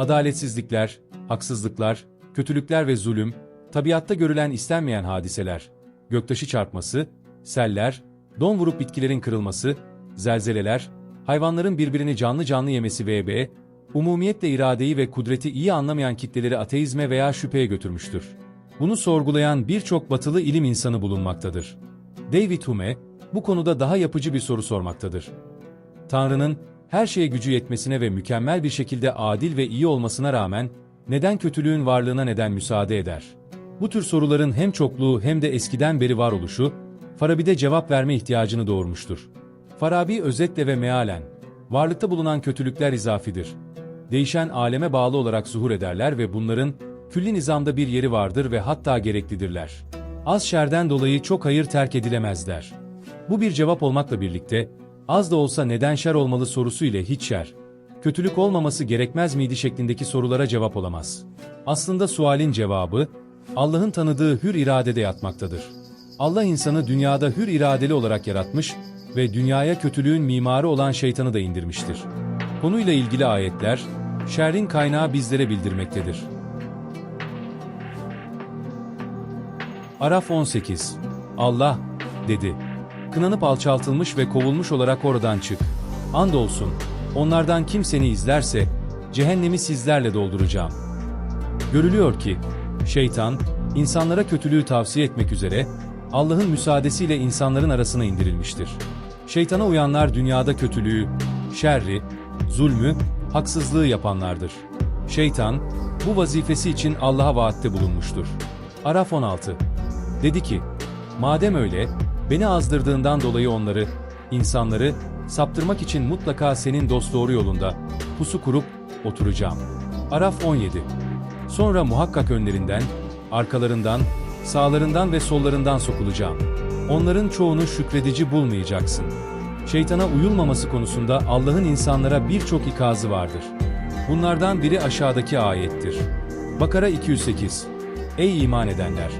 Adaletsizlikler, haksızlıklar, kötülükler ve zulüm, tabiatta görülen istenmeyen hadiseler, göktaşı çarpması, seller, don vurup bitkilerin kırılması, zelzeleler, hayvanların birbirini canlı canlı yemesi vb. umumiyetle iradeyi ve kudreti iyi anlamayan kitleleri ateizme veya şüpheye götürmüştür. Bunu sorgulayan birçok batılı ilim insanı bulunmaktadır. David Hume, bu konuda daha yapıcı bir soru sormaktadır. Tanrı'nın her şeye gücü yetmesine ve mükemmel bir şekilde adil ve iyi olmasına rağmen neden kötülüğün varlığına neden müsaade eder? Bu tür soruların hem çokluğu hem de eskiden beri var oluşu, Farabi'de cevap verme ihtiyacını doğurmuştur. Farabi özetle ve mealen, varlıkta bulunan kötülükler izafidir. Değişen aleme bağlı olarak zuhur ederler ve bunların külli nizamda bir yeri vardır ve hatta gereklidirler. Az şerden dolayı çok hayır terk edilemezler. Bu bir cevap olmakla birlikte, az da olsa neden şer olmalı sorusu ile hiç şer, kötülük olmaması gerekmez miydi şeklindeki sorulara cevap olamaz. Aslında sualin cevabı, Allah'ın tanıdığı hür iradede yatmaktadır. Allah insanı dünyada hür iradeli olarak yaratmış ve dünyaya kötülüğün mimarı olan şeytanı da indirmiştir. Konuyla ilgili ayetler, şerrin kaynağı bizlere bildirmektedir. Araf 18 Allah, dedi. Kınanıp alçaltılmış ve kovulmuş olarak oradan çık. Andolsun, onlardan kim seni izlerse, cehennemi sizlerle dolduracağım. Görülüyor ki, şeytan, insanlara kötülüğü tavsiye etmek üzere, Allah'ın müsaadesiyle insanların arasına indirilmiştir. Şeytana uyanlar dünyada kötülüğü, şerri, zulmü, haksızlığı yapanlardır. Şeytan, bu vazifesi için Allah'a vaatte bulunmuştur. Araf 16 Dedi ki, madem öyle, beni azdırdığından dolayı onları, insanları, saptırmak için mutlaka senin dosdoğru yolunda, pusu kurup, oturacağım. Araf 17 Sonra muhakkak önlerinden, arkalarından, sağlarından ve sollarından sokulacağım. Onların çoğunu şükredici bulmayacaksın. Şeytana uyulmaması konusunda Allah'ın insanlara birçok ikazı vardır. Bunlardan biri aşağıdaki ayettir. Bakara 208 Ey iman edenler!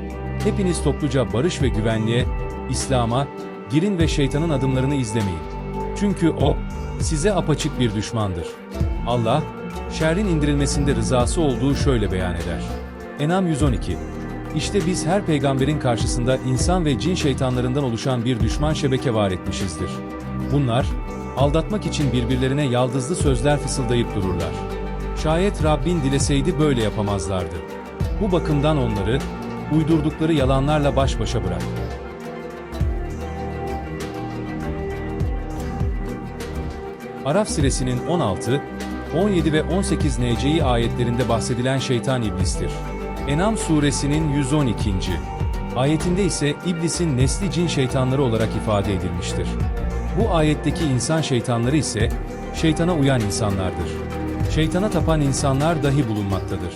Hepiniz topluca barış ve güvenliğe, İslam'a, girin ve şeytanın adımlarını izlemeyin. Çünkü o, size apaçık bir düşmandır. Allah, şerrin indirilmesinde rızası olduğu şöyle beyan eder. Enam 112 İşte biz her peygamberin karşısında insan ve cin şeytanlarından oluşan bir düşman şebeke var etmişizdir. Bunlar, aldatmak için birbirlerine yaldızlı sözler fısıldayıp dururlar. Şayet Rabbin dileseydi böyle yapamazlardı. Bu bakımdan onları, uydurdukları yalanlarla baş başa bırak. Araf suresinin 16, 17 ve 18 NC'yi ayetlerinde bahsedilen şeytan iblistir. Enam suresinin 112. ayetinde ise iblisin nesli cin şeytanları olarak ifade edilmiştir. Bu ayetteki insan şeytanları ise şeytana uyan insanlardır. Şeytana tapan insanlar dahi bulunmaktadır.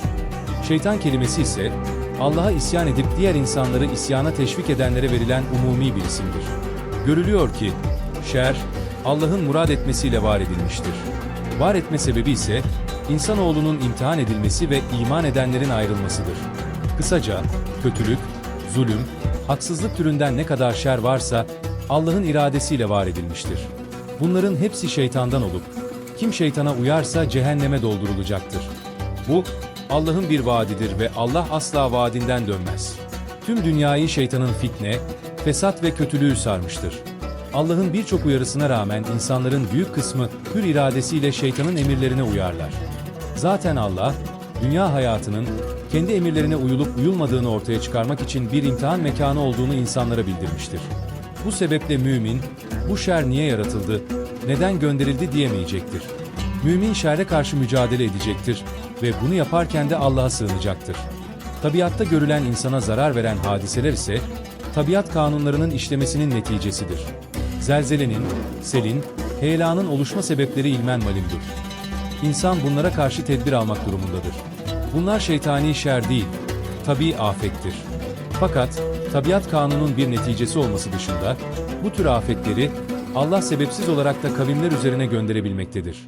Şeytan kelimesi ise Allah'a isyan edip diğer insanları isyana teşvik edenlere verilen umumi bir isimdir. Görülüyor ki, şer, Allah'ın murad etmesiyle var edilmiştir. Var etme sebebi ise, insanoğlunun imtihan edilmesi ve iman edenlerin ayrılmasıdır. Kısaca, kötülük, zulüm, haksızlık türünden ne kadar şer varsa, Allah'ın iradesiyle var edilmiştir. Bunların hepsi şeytandan olup, kim şeytana uyarsa cehenneme doldurulacaktır. Bu, Allah'ın bir vaadidir ve Allah asla vaadinden dönmez. Tüm dünyayı şeytanın fitne, fesat ve kötülüğü sarmıştır. Allah'ın birçok uyarısına rağmen insanların büyük kısmı hür iradesiyle şeytanın emirlerine uyarlar. Zaten Allah, dünya hayatının kendi emirlerine uyulup uyulmadığını ortaya çıkarmak için bir imtihan mekanı olduğunu insanlara bildirmiştir. Bu sebeple mümin, bu şer niye yaratıldı, neden gönderildi diyemeyecektir. Mümin şerre karşı mücadele edecektir ve bunu yaparken de Allah'a sığınacaktır. Tabiatta görülen insana zarar veren hadiseler ise, tabiat kanunlarının işlemesinin neticesidir. Zelzelenin, selin, heyelanın oluşma sebepleri ilmen malumdur. İnsan bunlara karşı tedbir almak durumundadır. Bunlar şeytani şer değil, tabii afettir. Fakat, tabiat kanunun bir neticesi olması dışında, bu tür afetleri, Allah sebepsiz olarak da kavimler üzerine gönderebilmektedir.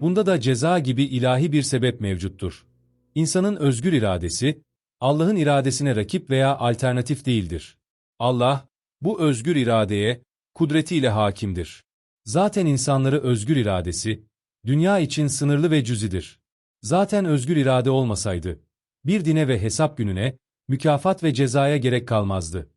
Bunda da ceza gibi ilahi bir sebep mevcuttur. İnsanın özgür iradesi, Allah'ın iradesine rakip veya alternatif değildir. Allah, bu özgür iradeye, kudretiyle hakimdir. Zaten insanları özgür iradesi, dünya için sınırlı ve cüzidir. Zaten özgür irade olmasaydı, bir dine ve hesap gününe, mükafat ve cezaya gerek kalmazdı.